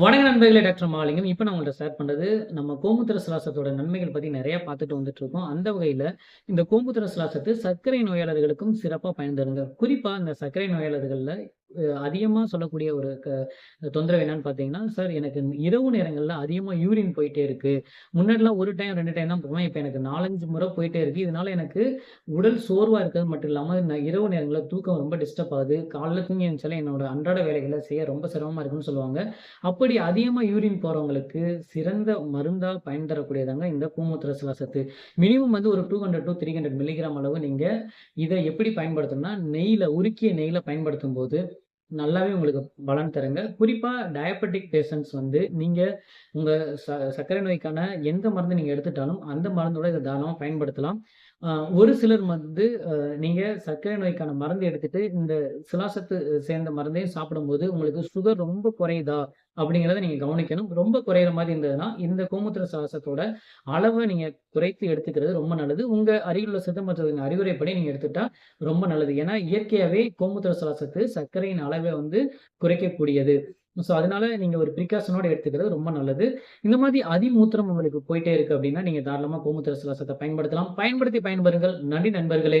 வணக்க நண்பர்களே டாக்டர் மாலிங்கம். இப்போ நான் உங்கள்ட்ட ஷேர் பண்ணுறது நம்ம கோமுத்திர சிலாசத்தோட நன்மைகள் பற்றி நிறைய பார்த்துட்டு வந்துட்டு இருக்கோம் அந்த வகையில் இந்த கோமுத்திர சிலாசத்து சர்க்கரை நோயாளர்களுக்கும் சிறப்பாக பயன் தருங்க. குறிப்பாக இந்த சர்க்கரை நோயாளர்களில் அதிகமாக சொல்லக்கூடிய ஒரு க தொந்தரவு என்னன்னு பார்த்தீங்கன்னா சார் எனக்கு இரவு நேரங்களில் அதிகமாக யூரின் போயிட்டே இருக்கு. முன்னாடிலாம் ஒரு டைம் ரெண்டு டைம் தான் போவேன். இப்போ எனக்கு நாலஞ்சு முறை போயிட்டே இருக்கு. இதனால எனக்கு உடல் சோர்வாக இருக்கிறது மட்டும் இல்லாமல் நான் இரவு நேரங்களில் தூக்கம் ரொம்ப டிஸ்டர்ப் ஆகுது. காலைல தூங்கி எழுந்தாலும் என்னோட அன்றாட வேலைகளை செய்ய ரொம்ப சிரமமாக இருக்குன்னு சொல்லுவாங்க. அப்படி அதிகமாக யூரின் போகிறவங்களுக்கு சிறந்த மருந்தாக பயன் தரக்கூடியதாங்க இந்த பூமூத்திர சுவாசத்து. மினிமம் வந்து ஒரு two hundred to three hundred milligram அளவு நீங்கள் இதை எப்படி பயன்படுத்தணும்னா நெய்யில் உருக்கிய நெய்யில் பயன்படுத்தும் போது நல்லாவே உங்களுக்கு பலன் தருங்க. குறிப்பாக டயபெட்டிக் பேஷண்ட்ஸ் வந்து நீங்கள் உங்கள் ச சர்க்கரை நோய்க்கான எந்த மருந்து நீங்கள் எடுத்துட்டாலும் அந்த மருந்தோட இதை தாராளமாக பயன்படுத்தலாம். ஒரு சிலர் வந்து நீங்கள் சர்க்கரை நோய்க்கான மருந்து எடுத்துட்டு இந்த சிலாசத்து சேர்ந்த மருந்தையும் சாப்பிடும்போது உங்களுக்கு சுகர் ரொம்ப குறையுதா? அப்படிங்கிறத நீங்க கவனிக்கணும். ரொம்ப குறையிற மாதிரி இருந்ததுன்னா இந்த கோமுத்திர சிலாசத்தோட அளவை நீங்க குறைத்து எடுத்துக்கிறது ரொம்ப நல்லது. உங்க அருகில் உள்ள சித்த மருத்துவத்தின் அறிவுரைப்படி நீங்க எடுத்துட்டா ரொம்ப நல்லது. ஏன்னா இயற்கையாவே கோமுத்திர சிலாசத்து சர்க்கரையின் அளவை வந்து குறைக்கக்கூடியது. ஸோ அதனால நீங்க ஒரு ப்ரிகாஷனோட எடுத்துக்கிறது ரொம்ப நல்லது. இந்த மாதிரி அதிமூத்திரம் உங்களுக்கு போயிட்டே இருக்கு அப்படின்னா நீங்க தாராளமா கோமுத்திர சுவாசத்தை பயன்படுத்தலாம். பயன்படுத்தி பயன்பெறுங்கள். நன்றி நண்பர்களே.